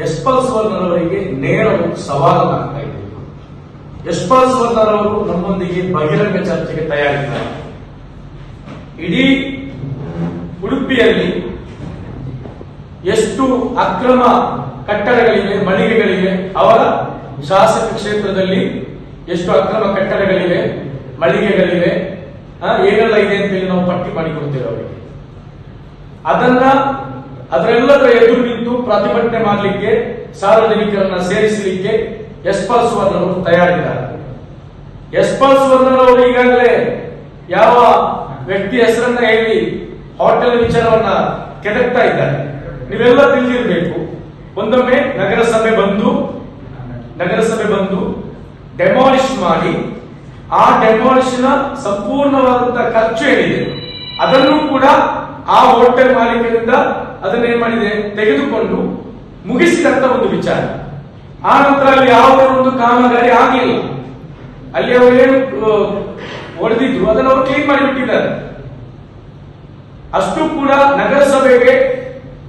ಯಶ್ಪಾಲ್ ಅವರಿಗೆ ನೇರ ಸವಾಲು ಸವಾಲನ್ನು ಆಗ್ತಾ ಇದೆ ಯಶ್ಪಾಲ್ ಅವರು ನಮ್ಮೊಂದಿಗೆ ಬಹಿರಂಗ ಚರ್ಚೆಗೆ ತಯಾರಿದ್ದಾರೆ. ಇಡೀ ಉಡುಪಿಯಲ್ಲಿ ಎಷ್ಟು ಅಕ್ರಮ ಕಟ್ಟಡಗಳಿವೆ, ಮಳಿಗೆಗಳಿವೆ, ಅವರ ಶಾಸಕ ಕ್ಷೇತ್ರದಲ್ಲಿ ಎಷ್ಟು ಅಕ್ರಮ ಕಟ್ಟಡಗಳಿವೆ, ಮಳಿಗೆಗಳಿವೆ ಏನೆಲ್ಲ ಇದೆ ಅಂತೇಳಿ ನಾವು ಪಟ್ಟಿ ಮಾಡಿಕೊಡ್ತೇವೆ ಅವರಿಗೆ. ಅದನ್ನ ಅದರೆಲ್ಲದರ ಎದುರು ನಿಂತು ಪ್ರತಿಭಟನೆ ಮಾಡಲಿಕ್ಕೆ, ಸಾರ್ವಜನಿಕರನ್ನ ಸೇರಿಸಲಿಕ್ಕೆ ಯಶ್ಪಾಲ್ ಸುವರ್ಣರವರು ತಯಾರಿದ್ದಾರೆ. ಯಶ್ಪಾಲ್ ಸುವರ್ಣರವರು ಈಗಾಗಲೇ ಯಾವ ವ್ಯಕ್ತಿ ಹೆಸರನ್ನ ಹೇಳಿ ಹೋಟೆಲ್ ವಿಚಾರವನ್ನ ಕೆದಕ್ತಾ ಇದ್ದಾರೆ. ನೀವೆಲ್ಲ ತಿಳಿದಿರಬೇಕು. ಒಂದೊಮ್ಮೆ ನಗರಸಭೆ ಬಂದು ನಗರಸಭೆ ಬಂದು ಡೆಮಾಲಿಷ್ ಮಾಡಿ, ಆ ಡೆಮಾಲಿಷನ್ ಸಂಪೂರ್ಣವಾದಂತಹ ಖರ್ಚು ಏನಿದೆ, ಅದನ್ನು ಕೂಡ ಆ ಹೋಟೆಲ್ ಮಾಲೀಕರಿಂದ ಅದನ್ನ ಏನ್ ಮಾಡಿದೆ ತೆಗೆದುಕೊಂಡು ಮುಗಿಸಿದಂತ ಒಂದು ವಿಚಾರ. ಆ ನಂತರ ಅಲ್ಲಿ ಯಾವ ಒಂದು ಕಾಮಗಾರಿ ಆಗಲಿಲ್ಲ. ಅಲ್ಲಿ ಅವರು ಏನು ಹೊಡೆದಿದ್ರು, ಅದನ್ನು ಅವರು ಕ್ಲೀನ್ ಮಾಡಿಬಿಟ್ಟಿದ್ದಾರೆ. ಅಷ್ಟು ಕೂಡ ನಗರಸಭೆಗೆ,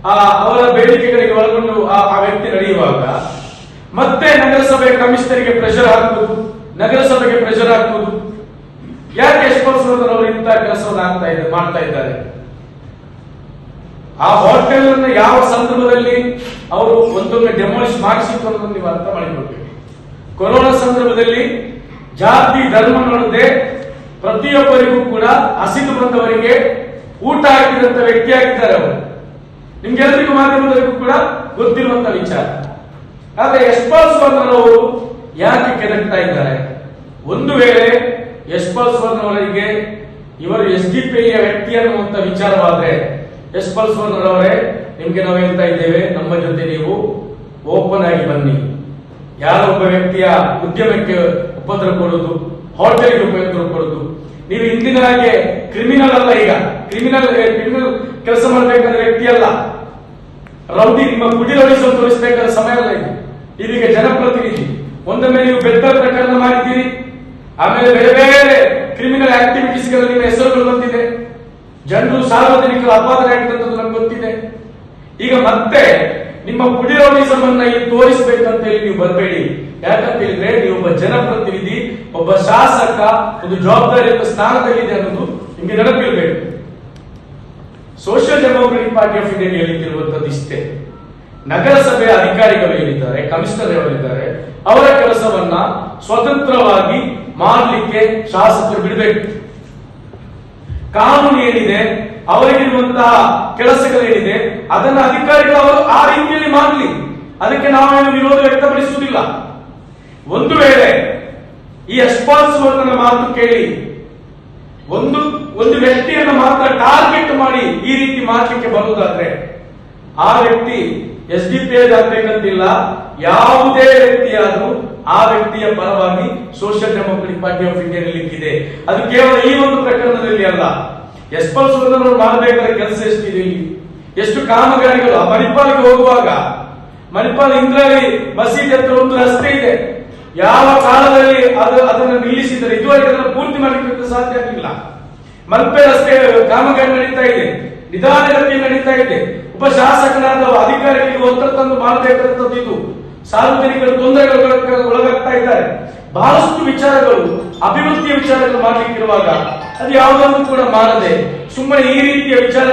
ಆ, ಅವರ ಬೇಡಿಕೆಗಳಿಗೆ ಒಳಗೊಂಡು ಆ ವ್ಯಕ್ತಿ ನಡೆಯುವಾಗ, ಮತ್ತೆ ನಗರಸಭೆ ಕಮಿಷನರಿಗೆ ಪ್ರೆಷರ್ ಹಾಕುವುದು, ನಗರಸಭೆಗೆ ಪ್ರೆಷರ್ ಹಾಕುವುದು. ಯಾಕೆ ಯಶವಂತರವರು ಅವರು ಇಂತಹ ಕೆಲಸವನ್ನು ಮಾಡ್ತಾ ಇದ್ದಾರೆ? ಆ ಹೋಟೆಲ್ ಅನ್ನು ಯಾವ ಸಂದರ್ಭದಲ್ಲಿ ಅವರು ಒಂದೊಮ್ಮೆ ಡೆಮೋಲಿಶ್ ಮಾಡಿಸಿತ್ತು ಅನ್ನೋದನ್ನು ನೀವು ಅರ್ಥ ಮಾಡಿಕೊಳ್ಬೇಕು. ಕೊರೋನಾ ಸಂದರ್ಭದಲ್ಲಿ ಜಾತಿ, ಧರ್ಮ ನೋಡದೆ ಪ್ರತಿಯೊಬ್ಬರಿಗೂ ಕೂಡ ಹಸಿದು ಬಂದವರಿಗೆ ಊಟ ಹಾಕಿದಂತ ವ್ಯಕ್ತಿ ಆಗಿದ್ದಾರೆ ಅವರು. ನಿಮ್ಗೆಲ್ಲರಿಗೂ ಮಾಧ್ಯಮದವರಿಗೂ ಕೂಡ ಗೊತ್ತಿರುವಂತ ವಿಚಾರ. ಆದ್ರೆ ಯಶ್ಪಾಲ್ ಸ್ವರ್ಣರವರು ಯಾಕೆ ಕೆದಕ್ತಾ ಇದ್ದಾರೆ? ಒಂದು ವೇಳೆ ಯಶ್ಪಾಲ್ ಸ್ವರ್ಣವರಿಗೆ ಇವರು ಎಸ್ ಡಿ ಪಿ ವ್ಯಕ್ತಿ ಅನ್ನುವಂತ ವಿಚಾರವಾದ್ರೆ ಯಶ್ಪಾಲ್ ಸ್ವರ್ಣರವರೇ ನಿಮ್ಗೆ ನಾವು ಹೇಳ್ತಾ ಇದ್ದೇವೆ? ನಮ್ಮ ಜೊತೆ ನೀವು ಓಪನ್ ಆಗಿ ಬನ್ನಿ. ಯಾರೊಬ್ಬ ವ್ಯಕ್ತಿಯ ಉದ್ಯಮಕ್ಕೆ ಉಪದ್ರ ಕೊಡೋದು ಹೋಟೆಲ್ಗೆ ಉಪಯೋಗ ಕೊಡೋದು ನೀವು ಇಂದಿನ ಹಾಗೆ ಕ್ರಿಮಿನಲ್ ಅಲ್ಲ ಈಗ. ಕ್ರಿಮಿನಲ್ ಕ್ರಿಮಿನಲ್ ಕೆಲಸ ಮಾಡಬೇಕಾದ ವ್ಯಕ್ತಿ ಅಲ್ಲ ರೌಡಿ ನಿಮ್ಮ ರೌಡಿಸಲು ತೋರಿಸಬೇಕಾದ ಸಮಯ ಅಲ್ಲ ಇದು. ಇದೀಗ ಜನಪ್ರತಿನಿಧಿ. ಒಂದೊಮ್ಮೆ ನೀವು ಬೆಟ್ಟ ಪ್ರಕರಣ ಮಾಡಿದ್ದೀರಿ. ಆಮೇಲೆ ಬೇರೆ ಬೇರೆ ಕ್ರಿಮಿನಲ್ ಆಕ್ಟಿವಿಟೀಸ್ಗಳ ನಿಮ್ಮ ಹೆಸರುಗಳು ಬಂದಿದೆ. ಜನರು ಸಾರ್ವಜನಿಕರು ಅಪವಾದನೆ ಆಗ್ತಕ್ಕಂಥದ್ದು ನಮ್ಗೆ ಗೊತ್ತಿದೆ. ಈಗ ಮತ್ತೆ ನಿಮ್ಮ ಪುಡಿರೋಡಿಸಮ್ ಅನ್ನ ಇಲ್ಲಿ ತೋರಿಸಬೇಕಂತ ಹೇಳಿ ನೀವು ಬರಬೇಡಿ. ಯಾಕಂತ ಹೇಳಿದ್ರೆ ನೀವು ಒಬ್ಬ ಜನಪ್ರತಿನಿಧಿ, ಒಬ್ಬ ಶಾಸಕ, ಒಂದು ಜವಾಬ್ದಾರಿಯುತ ಸ್ಥಾನದಲ್ಲಿದೆ ಅನ್ನೋದು ನಿಮ್ಗೆ ನೆನಪಿರ್ಬೇಕು. Social Democratic Party of India ಹೇಳುತ್ತಿರುವಂತದ್ದು ಇಷ್ಟೇ. ನಗರಸಭೆಯ ಅಧಿಕಾರಿಗಳು ಏನಿದ್ದಾರೆ, ಕಮಿಷನರ್ ಹೇಳಿದ್ದಾರೆ ಅವರ ಕೆಲಸವನ್ನ ಸ್ವತಂತ್ರವಾಗಿ ಮಾಡಲಿಕ್ಕೆ ಶಾಸಕರು ಬಿಡಬೇಕು. ಕಾನೂನು ಏನಿದೆ ಅವರಿಗಿರುವಂತಹ ಕೆಲಸಗಳೇನಿದೆ, ಅದನ್ನ ಅಧಿಕಾರಿಗಳು ಅವರು ಆ ರೀತಿಯಲ್ಲಿ ಮಾಡಲಿ. ಅದಕ್ಕೆ ನಾವೇನು ವಿರೋಧ ವ್ಯಕ್ತಪಡಿಸುವುದಿಲ್ಲ. ಒಂದು ವೇಳೆ ಈ ರೆಸ್ಪಾನ್ಸಿಬಲ್ ಮಾತು ಕೇಳಿ, ಒಂದು ಒಂದು ವ್ಯಕ್ತಿಯನ್ನು ಮಾತ್ರ ಟಾರ್ಗೆಟ್ ಮಾಡಿ ಈ ರೀತಿ ಮಾಡಲಿಕ್ಕೆ ಬರುವುದಾದ್ರೆ, ಆ ವ್ಯಕ್ತಿ ಎಸ್ ಡಿ ಪಿ ಆಗ್ಬೇಕಂತಿಲ್ಲ, ಯಾವುದೇ ವ್ಯಕ್ತಿಯಾದ್ರೂ ಆ ವ್ಯಕ್ತಿಯ ಪರವಾಗಿ Social Democratic Party of India ನಿಲ್ಲಿಕ್ಕಿದೆ ಅದು ಕೇವಲ ಈ ಒಂದು ಪ್ರಕರಣದಲ್ಲಿ ಅಲ್ಲ. ಯಶ್ಪಾಲ್ ಸುಂದರ್ ಮಾಡಬೇಕಾದ ಕೆಲಸ ಎಷ್ಟಿದೆ ಇಲ್ಲಿ? ಎಷ್ಟು ಕಾಮಗಾರಿಗಳು? ಮಣಿಪಾಲ್ಗೆ ಹೋಗುವಾಗ, ಮಣಿಪಾಲ್ ಇಂದ್ರಾಳಿ ಮಸೀದಿ ಹತ್ರ ಒಂದು ರಸ್ತೆ ಇದೆ. ಯಾವ ಕಾಲದಲ್ಲಿ ಅದು ಅದನ್ನು ನಿಲ್ಲಿಸಿದರೆ ಇದುವರೆಗೆ ಅದನ್ನು ಪೂರ್ತಿ ಮಾಡಲಿಕ್ಕೆ ಸಾಧ್ಯ ಆಗಲಿಲ್ಲ. ಮಲ್ಪೆ ರಸ್ತೆ ಕಾಮಗಾರಿ ನಡೀತಾ ಇದೆ. ನಿಧಾನಗತಿ ನಡೀತಾ ಇದೆ. ಉಪ ಶಾಸಕನಾದ ಅಧಿಕಾರಿಗಳಿಗೆ ಒತ್ತಡ ತಂದು ಮಾಡಬೇಕಾದಂಥದ್ದು ಇದು. ಸಾರ್ವಜನಿಕರು ತೊಂದರೆಗಳು ಒಳಗಾಗ್ತಾ ಇದ್ದಾರೆ. ಬಹಳಷ್ಟು ವಿಚಾರಗಳು, ಅಭಿವೃದ್ಧಿಯ ವಿಚಾರಗಳು ಮಾಡಲಿಕ್ಕಿರುವಾಗ ಅದು ಯಾವುದನ್ನು ಕೂಡ ಮಾಡದೆ ಸುಮ್ಮನೆ ಈ ರೀತಿಯ ವಿಚಾರ